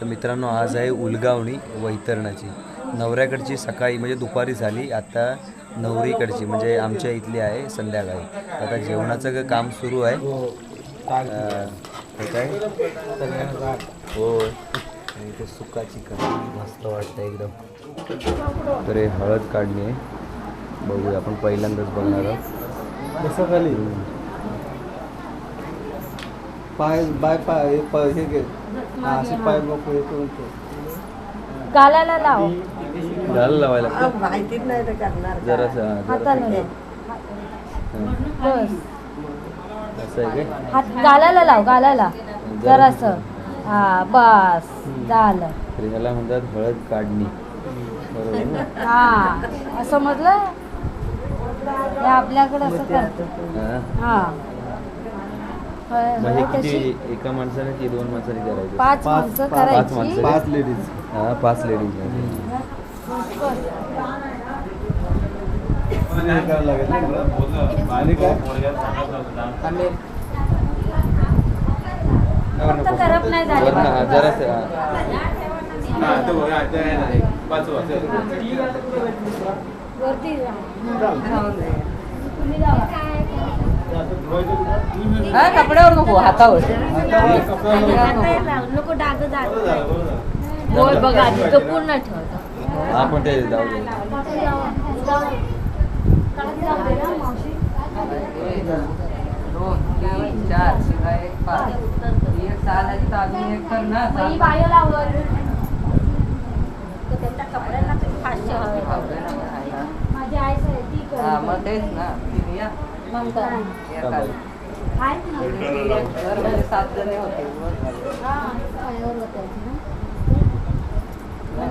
तर मित्रांनो आज आहे उलगावणी वैतरणाची. नवऱ्याकडची सकाळी म्हणजे दुपारी झाली आता नवरीकडची म्हणजे आमच्या इथली आहे संध्याकाळी. आता जेवणाचं ग- काम सुरू आहे. हे काय? हो आणि इथे सुका चिकन मस्त वाटतं एकदम. तर हे हळद काढली आहे. बघूया आपण पहिल्यांदाच बघणार आहोत. कसं खाली? पाय बाय पाय हे पाय हे घे. असे पाय हे. करून लाव. घाल लावायला. माहितीच नाही तर करणार जरासं हाताने जरासं. लाव. बस. असं आहे काय हात गालाला लाव गालाला. जरासं. हा बस. झालं. तर ह्याला म्हणतात हळद काढणी. बरोबर ना? हा असं म्हटलं? हे आपल्याकडे असं करतो हा. हळद किती एका माणसाने की दोन माणसाने करायचं पाच पाच- माणसं पाच करायची माणसं. पाच लेडीज हा पाच लेडीज हे. आणि काय फक्त करप नाही झाली वरनं जरासं हा. वरती जा. तुम्ही जावा. कपड्यावर नको हातावर नको डाग होय बघा आधी जपून नाही ठेवत हा पण ते जाऊ दे. दोन तीन चार शिवाय एक पाच एक सहा झाली तर अजून एक कर ना बाई बायो लावलं तर त्यांच्या कपड्यांना तुम्ही पाचशे हवे माझी आई सर ती हा. मग तेच ना या सात जणी होते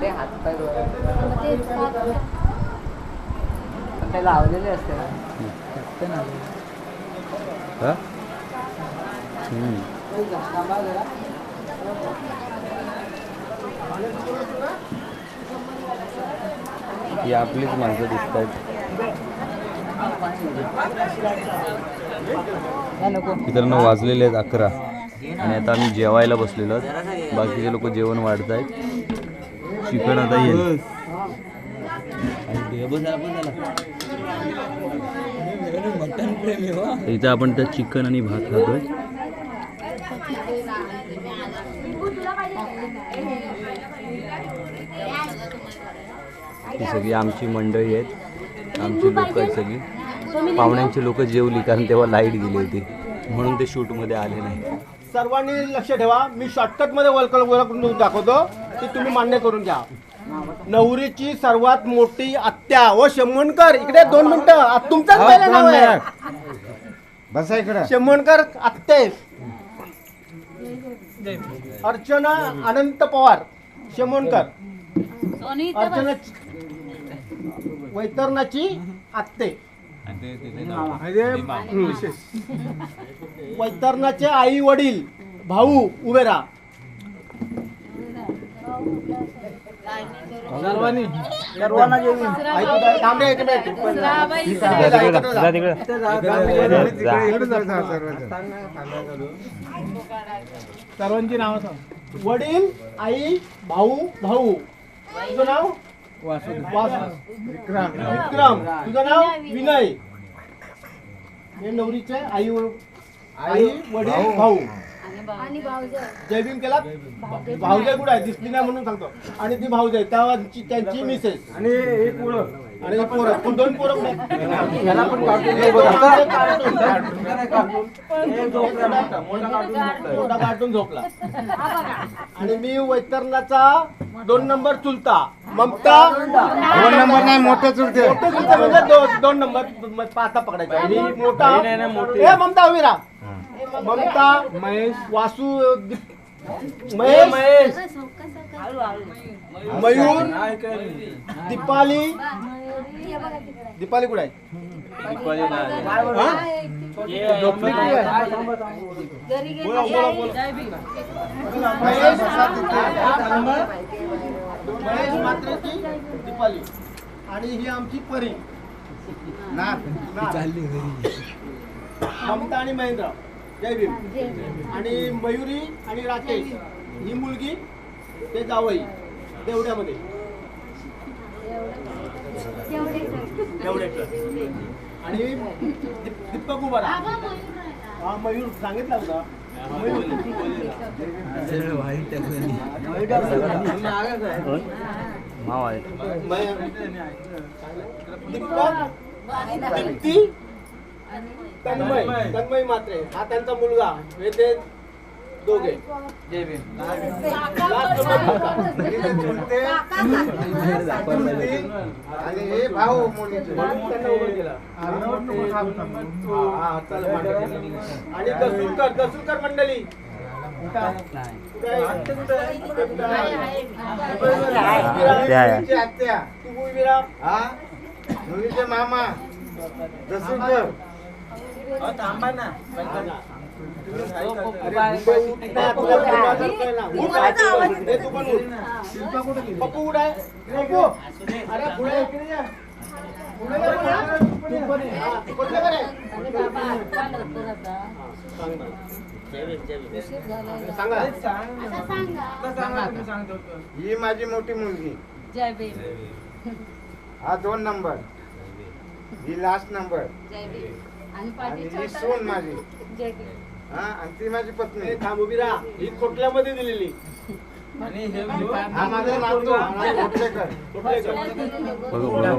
ते हात पाय ते लावलेले असते ना ही आपलीच माणसं दिसत आहेत मित्रांनो वाजलेले आहेत अकरा. आणि आता आम्ही जेवायला बसलेलो आहोत. बाकीचे लोक जेवण वाढत आहेत चिकन आता येईल. इथं आपण त्या चिकन आणि भात खातोय. ही सगळी आमची मंडळी आहेत. आमची लोक आहेत सगळी. पाहुण्यांची लोक जेवली कारण तेव्हा लाइट गेली होती. म्हणून ते शूटमध्ये आले नाही. सर्वांनी लक्ष ठेवा. मी शॉर्टकटमध्ये वळकल वळकून दाखवतो. ती तुम्ही मान्य करून घ्या. नवरीची सर्वात मोठी आत्या व शमवणकर इकडे दोन मिनिटं. तुमचाच पहिला नाव आहे. बसा इकडं. शमवणकर आत्ते अर्चना अनंत पवार. शमवणकर अर्चना वैतरणाची आत्ते. हम्म. वैतरणाचे आई वडील भाऊ उभे राहा. सर्वांनी. ऐकू. थांब जा. सर्वांची नाव सांग. वडील आई भाऊ भाऊ. तुझं नाव? विक्रम. विक्रम तुझं नाव? विनय. हे नवरीचे आई व- आई वडील भाऊ. जय भीम केला? भाऊजाई कुठे आहे? दिसली नाही म्हणून सांगतो. आणि ती भाऊजाई त्यांची त्यांची मिसेस. आणि एक आणि एक पोरं कोण दोन पोरं कुठे आहेत? ह्याला पण कार्टून हे? बघा. हे झोपला मोठा. मोठा कार्टून झोपला. मोठा कार्टून झोपला. आणि मी वैतरणाचा दोन नंबर चुलता ममता. दोन नंबर नाही मोठे चुलते. मोठे चुलते म्हणजे दोन नंबर म- पाचा पकडायचा. आणि मोठा ए ममता उभी राहा. ममता महेश. वासू दीप- महेश. महेश. मयूर दीपाली. दीपाली कुठे आहे? हा? झोपली की आहे? बोला, बोला, बोला. महेश महेश मात्रेची दीपाली. आणि ही आमची परी. नाथ ममता आणि महेंद्र. जय भीम. आणि मयुरी आणि राकेश. ही मुलगी ते जावई तेवढ्यामध्ये आणि दीप- दीपक उभा राहा. हा मयूर सांगितला होता. तन्मय तन्मय मात्रे. हा त्यांचा मुलगा. हे ते दोघे आणि हे भाऊ मुलीचे म्हणून त्यांना उभं केलं. हा, चला, मांडा. आणि मंडळी आहे? आहे? आहे? मुलीची आत्या तू उभी राहा. हा मुलीचे मामा दसूकर हा ना. हे. पप्पू कुठं आहे? पप्पू. अरे, पुढे इकडे ये. माझी मोठी मुलगी हा दोन नंबर ही लास्ट नंबर ही सून माझी हा आणि ती माझी पत्नी. थांब उभी राहा. ही खोटल्यामध्ये दिलेली. हा माझा नातू हा पण उठा.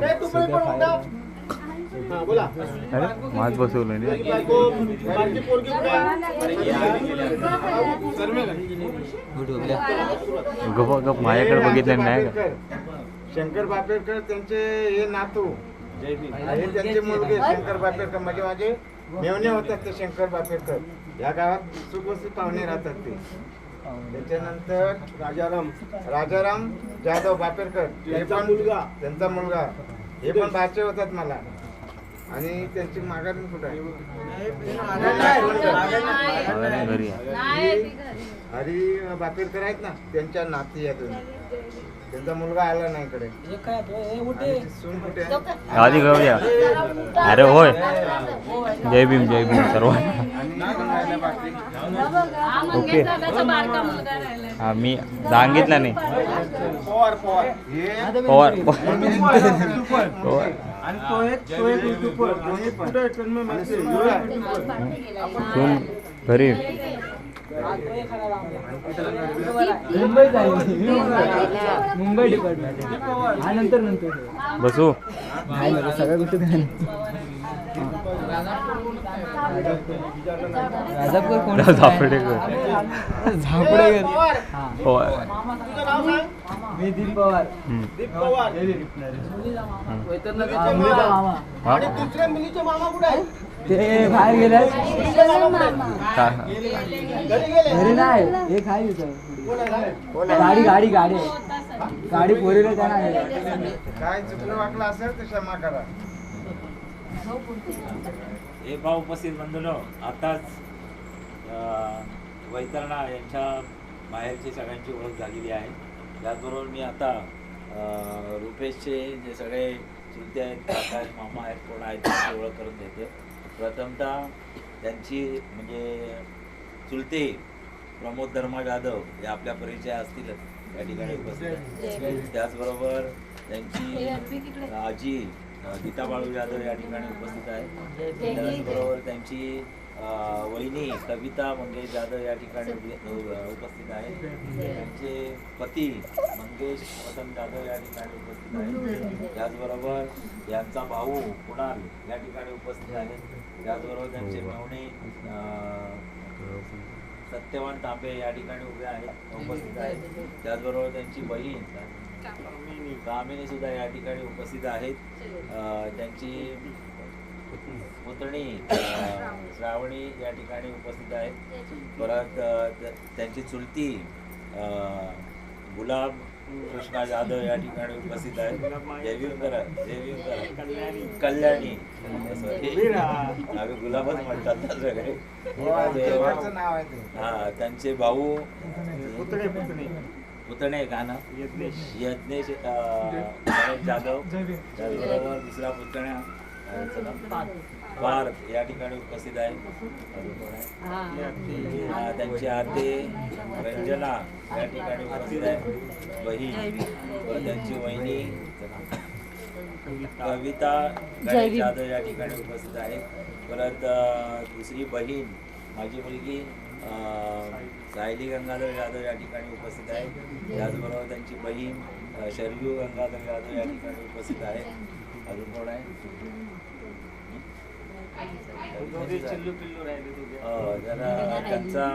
हा, बोला. माझ बसवलं पोरगी कुठे? गप गप माझ्याकडे बघितलं नाही का. शंकर बापेरकर त्यांचे हे नातू. हे त्यांचे मुलगे शंकर बापेरकर म्हणजे माझे मेवणे होतात ते शंकर बापेरकर या गावात सुखवस्ती पाहुणे राहतात ते. त्याच्यानंतर राजाराम राजाराम जाधव बापेरकर त्यांचा मुलगा. त्यांचा मुलगा. हे पण भाचे होतात मला. आणि त्यांची माघारी कुठं आहे. हरी बापेरकर आहेत ना त्यांच्या नाती आहेत. त्यांचा मुलगा आला नाही इकडे. सून कुठे? आधी घेऊ द्या अरे होय. जय भीम जय भीम सर्व? ओके. हा मी सांगितलं नाही. पवार पवार. हे पवार. पवार. आणि तो एक तो एक युट्यूबर आणि कुठे तन्मय घरी आहे. मुंबई डिपार्टमेंट हा नंतर नंतर. बसू. सगळ्या गोष्टी राजापूर कोण झापडेकर झापडेकर पवार. हा पवार तुझं नाव सांग मी दीप पवार. हम्म. दीप पवार. हा, मुलीचा मामा. हा? आणि दुसऱ्या मुलीचे मामा कुठे आहे ते बाहेर गेले. घरी नाही. हे खाय? गाडी गाडी गाडी. आहे. गाडी पोरीला त्यांना आहे. काय चुकलं वाटलं असेल तर क्षमा करा. हे भाव उपस्थित बंधूनो आताच अ, वैतरणा यांच्या बाहेरची सगळ्यांची ओळख झालेली आहे. त्याचबरोबर मी आता रुपेशचे जे सगळे चुलते आहेत आकाश मामा आहेत कोण आहेत त्यांची ओळख करून देते. प्रथमतः त्यांची म्हणजे चुलते प्रमोद धर्मा जाधव हे आपल्या परिचय असतीलच या ठिकाणी उपस्थित आहेत. त्याचबरोबर त्यांची आजी गीता बाळू जाधव या ठिकाणी उपस्थित आहे. त्याचबरोबर त्यांची वहिनी कविता मंगेश जाधव या ठिकाणी उपस्थित आहे. त्यांचे पती मंगेश वसंत जाधव या ठिकाणी उपस्थित आहेत त्याचबरोबर यांचा भाऊ कुणाल या ठिकाणी उपस्थित आहे. त्याचबरोबर त्यांचे मेवणे अ, सत्यवान तांबे या ठिकाणी उभे आहेत उपस्थित आहेत. त्याचबरोबर त्यांची बहीण कामिनी सुद्धा या ठिकाणी उपस्थित आहेत. त्यांची पुतणी श्रावणी या ठिकाणी उपस्थित आहेत. परत त्यांची चुलती गुलाब कृष्णा जाधव या ठिकाणी उपस्थित आहेत. जय भीम करा जय भीम करा कल्याणी. आम्ही गुलाबच म्हणतात ना सगळे. शेवटचं नाव आहे ते. हा त्यांचे भाऊ. पुतणे गाणं. यज्ञेश. जाधव. त्याचबरोबर दुसरा पुतण्या. पार्थ. या ठिकाणी उपस्थित आहे? हा, त्यांची आते रंजना या ठिकाणी उपस्थित आहे. बहीण व त्यांची वहिनी. कविता गणेश जाधव या ठिकाणी उपस्थित आहे. परत दुसरी बहीण माझी मुलगी सायली गंगाधर जाधव या ठिकाणी उपस्थित आहे. त्याचबरोबर त्यांची बहीण शरयू गंगाधर जाधव या ठिकाणी उपस्थित आहे. अजून कोण आहे? जरा त्यांचा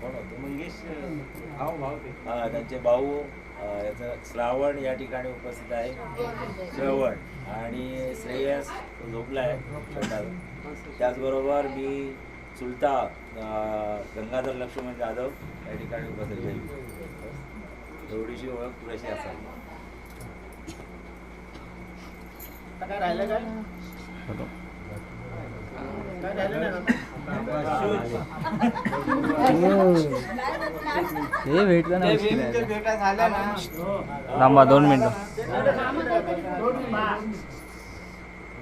कोण होतो? मंगेश हा त्यांचे भाऊ याचं श्रावण या ठिकाणी उपस्थित आहे. श्रवण आणि श्रेयस झोपला आहे त्याचबरोबर मी चुलता गंगाधर लक्ष्मण जाधव या ठिकाणी उपस्थित आहे थोडीशी ओळख पुरेशी असावी. आता काय राहिलं काय? काय राहिलं नाही ना? हे भेटलं ना थांबा दोन मिनिटं.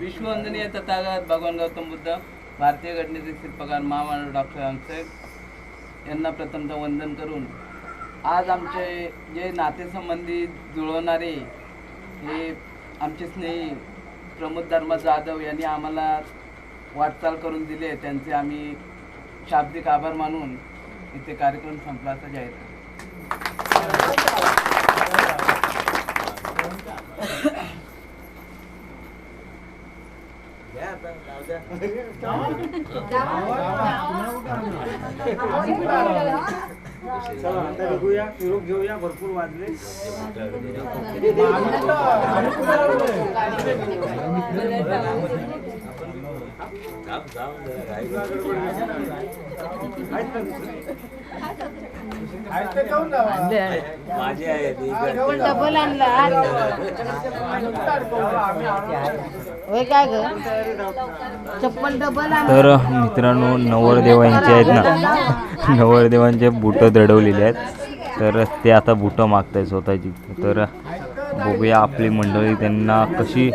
विश्ववंदनीय तथागत भगवान गौतम बुद्ध. भारतीय घटनेचे शिल्पकार महामानव डॉक्टर आमसाहेब यांना प्रथमतः वंदन करून आज आमचे जे नातेसंबंधी जुळवणारे हे आमचे स्नेही प्रमोद धर्मा जाधव यांनी आम्हाला वाटचाल करून दिले त्यांचे आम्ही शाब्दिक आभार मानून इथे कार्यक्रम संपला असा जाहीर करतो. चला आता बघूया निरोप घेऊया भरपूर वाजले जाम आहेत ते माझे आहे डबल आणला होय काय ग? चप्पल डबल तर मित्रांनो नवरदेवांचे आहेत ना. नवरदेवांचे बुटं दडवलेले आहेत. तर ते आता बुटं मागत आहेत स्वतःची. तर बघूया आपली मंडळी त्यांना कशी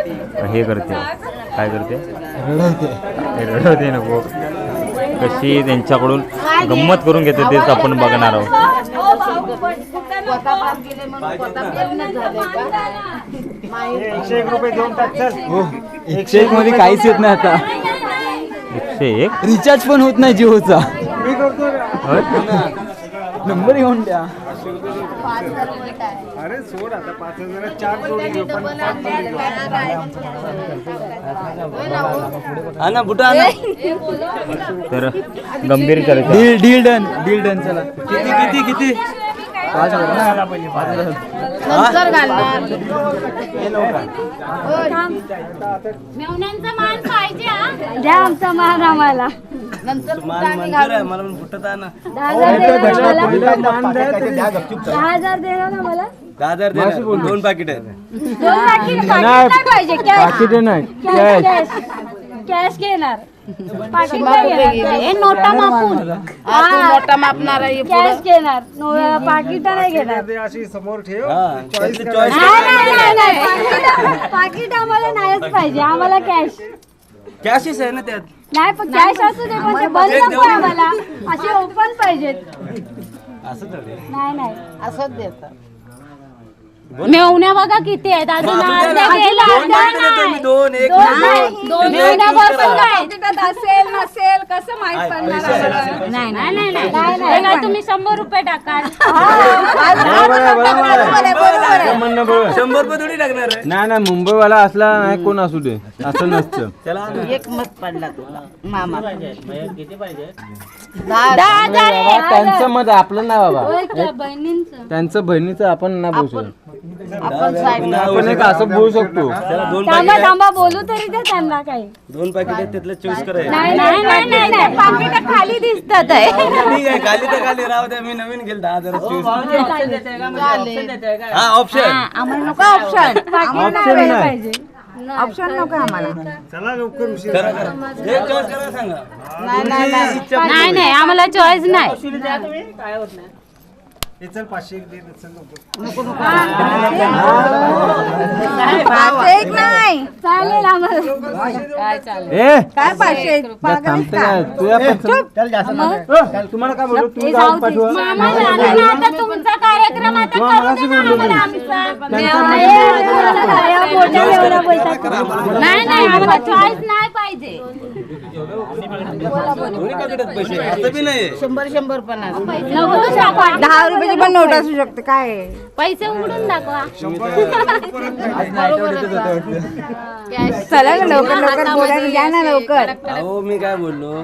हे करते. काय करते? रडवते. रडवते नको. कशी त्यांच्याकडून गंमत करून घेते तेच आपण बघणार आहोत. एकशे एक रुपये देऊन टाक एकशे एक मध्ये काहीच येत नाही आता. एकशे एक? रिचार्ज पण होत नाही जिओचा. मी करतो? नंबर घेऊन द्या. अरे सोड आता पाच हजार चार हो? हा ना बुटा तर गंभीर करते deal deal done deal done चला. किती किती किती? नंतर घालणार. मेवण्यांचा मान पाहिजे द्या आमचा मान आम्हाला. नंतर कुठं आम्ही घालू. मला पण बुटत आणा दहा हजार देणार मला मान द्या दहा हजार देणार ना मला दहा हजार दे दोन पाकिट आहेत. दोन पाकीट पाकीट नाही पाहिजे कॅश नाही कॅश कॅश कॅश घेणार. पाकीट नाही घेणार हे नोटा मापून. नोटा मापणार कॅश घेणार. नो- पाकीट नाही घेणार. अशी समोर ठेव. चॉईस नाही, नाही, नाही, नाही. पाकीट- पाकीट आम्हाला नाहीच पाहिजे. आम्हाला कॅश. कॅशच आहे ना त्यात? नाही पण कॅश असू दे पण ते बंद नको आम्हाला. असे ओपन पाहिजेत. असं तर नाही नाही. असंच देत मेवण्या बघा किती आहेत. अजून अर्ध्या गेल्या, अर्ध्या नाही. दोन एक दोन नाही. दोन मेवण्यापासून काय असेल नसेल कसं माहीत पडणार आम्हाला? नाही नाही नाही नाही. नाही नाही. तुम्ही शंभर रुपये टाकाल शंभर रुपये. थोडी टाकणार नाही नाही मुंबईवाला असला नाही कोण असू दे. असं नसतं. चला एक मत पडला तुला मामा. दहा हजार. आहे. त्यांचं मत आपलं नाही बाबा. बहिणींचं? त्यांचं बहिणीचं आपण ना बोलू शकतो. आपण साईड आपण एक असं बोलू शकतो. थांबा थांबा बोलू तरी त्यांना काही. दोन पाकिट आहेत त्यातलं चूज करायचं नाही नाही नाही नाही नाही पाकिट खाली दिसतात. आहे ठीक आहे खाली तर खाली. राहू द्या मी नवीन गेल दहा हजार चूज हा ऑप्शन आम्हाला नको ऑप्शन ऑप्शन नाही पाहिजे. ऑप्शन नको आम्हाला. चला लवकर उशीर. करा करा. एक चॉईस करा सांगा. नाही नाही नाही. आम्हाला चॉईस नाही. पाचशे एक नाही. चालेल आम्हाला. ए. काय पाचशे एक पागल थांबते का? काय? तुझ्या पण तुम्हाला काय बोलू? हे जाऊ जाऊन दे. पाठवा. मामा झालं ना, आता तुमचा कार्यक्रम आता तू करू दे ना आम्हाला नाही. आमचा. करू. नाही नाही आम्हाला चॉईस नाही पाहिजे. शंभर शंभर पण उघडून दाखवा दहा रुपयाची पण नोट असू शकते काय? पैसे उघडून दाखवा चला ना लवकर लवकर बोलायला द्या ना लवकर अहो मी काय बोललो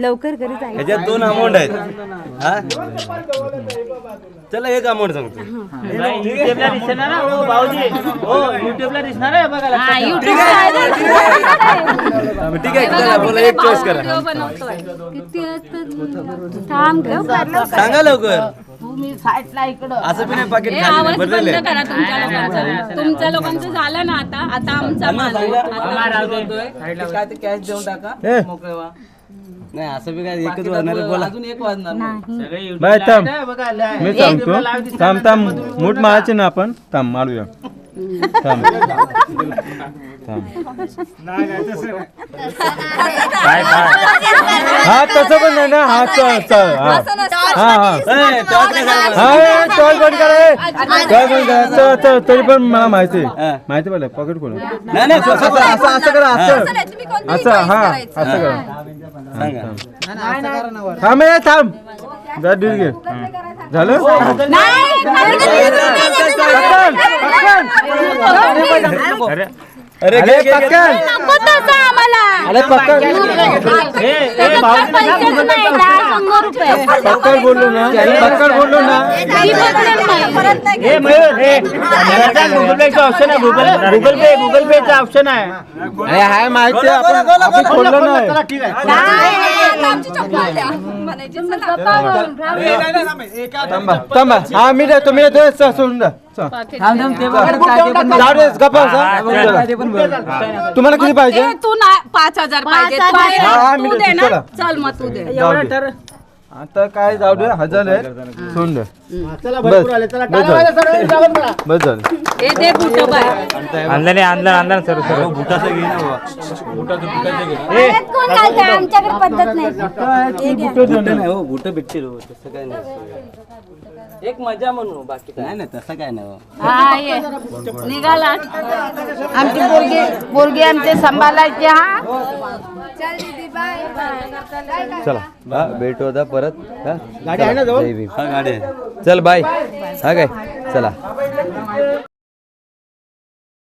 लवकर घरी जायचं. ह्याच्यात दोन अमाऊंट आहेत. हा? चला एक अमाऊंट सांगतो. हा, YouTube ठीक आहे. चला बोला एक चॉईस करा. किती? थांब गं. सांगा लवकर. तुम्ही साईडला इकडं. असं पण नाही पाकिट हे खाली आवाज भरलेलं बंद आहे. करा तुमच्या लोकांचं. तुमच्या लोकांचं झालं ना आता. आता आमचा माल आहे. आता- काय ते कॅश देऊन टाका. ए. मोकळे व्हा. नाही असं बी काय एकच वाजणार बोला. अजून एक वाजणार बाय थांब. मी सांगतो थांब थांब. मूठ मारायचे ना आपण? थांब मारूया. थांब. थांब. काय काय हा तसं पण नाही ना. हा चल चल हा. हा बंद करा चल चल तरी पण मला माहिती आहे. माहिती पडलं पॉकेट खोल नाही नाही असं असं- असं असं असं करा असं असं हा असं करा थांब थांब जा घे झालं अरे अरे घे, घे, घे. पक्कन. नको तसं आम्हाला. अरे पक्कन. त्याच्यात काय पैसेच नाही दहा शंभर रुपये. पक्कन बोललो ना. पक्कन बोललो ना. ती बदलत नाही. गुगल पेचा ऑप्शन आहे. गुगल गुगल पे गुगल पेचा ऑप्शन आहे. अरे हाय माहिती आहे, आपण. आपण खोललो नाही. ठीक आहे थांबा. थांबा. हा मी देतो मी देतो. चल, सोडून द्या. चल. जाऊ दे, गप्पा बसा. तुम्हाला किती पाहिजे? तू ना पाच हजार पाहिजे. पाच हजार. हा, मी तू देतो, दे ना. चला. चल मग तू दे. जाऊ दे. आता काय जाऊ दे हजार आहे सोडून द्या. चला बस. भरपूर आले. चला बस वाजवा, झालं. सर्वांनी. बस आणलं नाही आणलं आणलं सर सर. बुटाचं घे ना कोण? आमच्याकडे पद्धत नाही. बुटं नाही हो बुटं भेटतील हो तसं काय नाही. एक मजा म्हणू बाकी काय. नाही नाही तसं काय नाही हो. हा निघाला. आमची पोरगी पोरगी आमचे सांभाळायची हा. चला हा भेटू आता परत. हा? गाडी आहे ना. हा गाडी आहे. चल बाय. हा काय? चला.